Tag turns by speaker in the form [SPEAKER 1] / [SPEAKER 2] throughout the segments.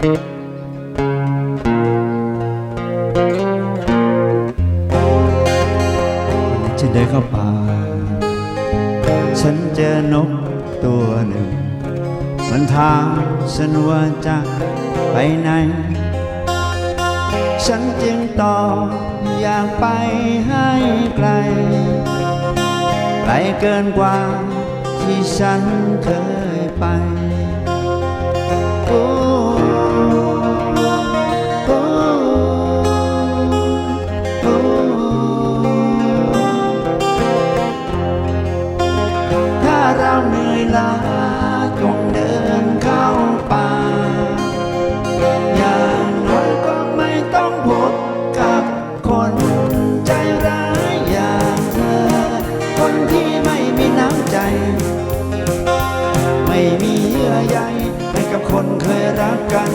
[SPEAKER 1] ฉันเดินเข้าป่า ฉันเจอนกตัวหนึ่ง มันถามฉันว่าจะไปไหน ฉันจึงตอบอยากไปให้ไกล ไกลเกินกว่าที่ฉันเคยไป ลาจงเดินเข้าป่า อย่างน้อยก็ไม่ต้องพบกับคนใจร้ายอย่างเธอ คนที่ไม่มีน้ำใจ ไม่มีเยื่อใยให้กับคนเคยรักกัน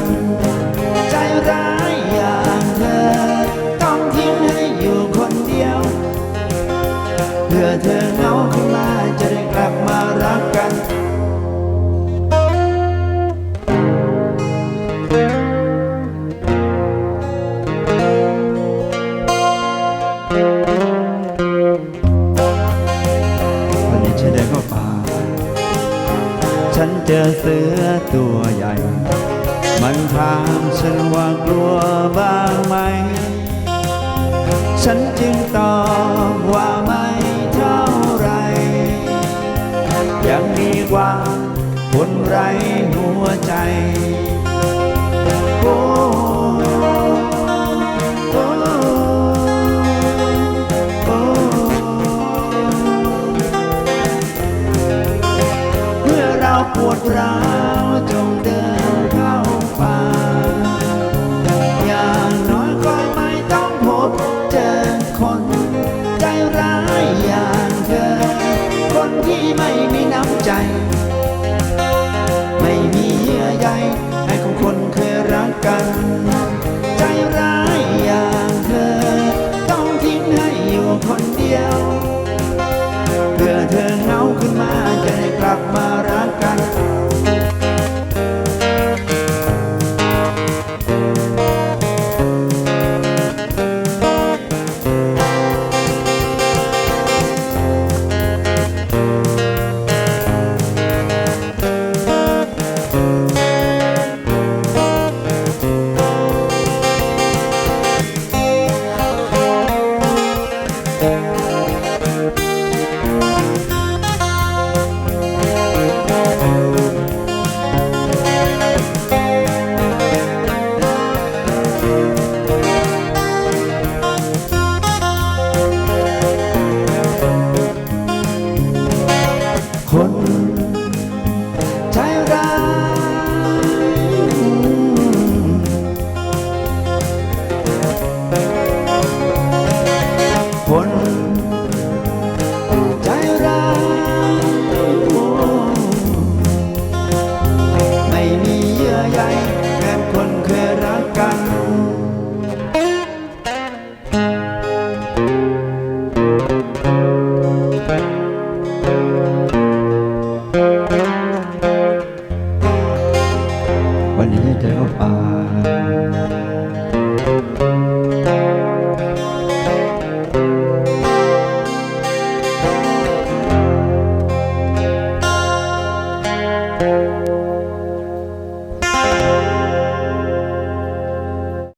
[SPEAKER 1] ฉันเจอเสือตัวใหญ่ มันถามฉันว่ากลัวบ้างไหม ฉันจึงตอบว่าไม่เท่าไร ยังมีคว่าคนไร้หัวใจ ดร้าวจงเดินเข้าป่า อย่างน้อยก็ไม่ต้องพบเจอคน ค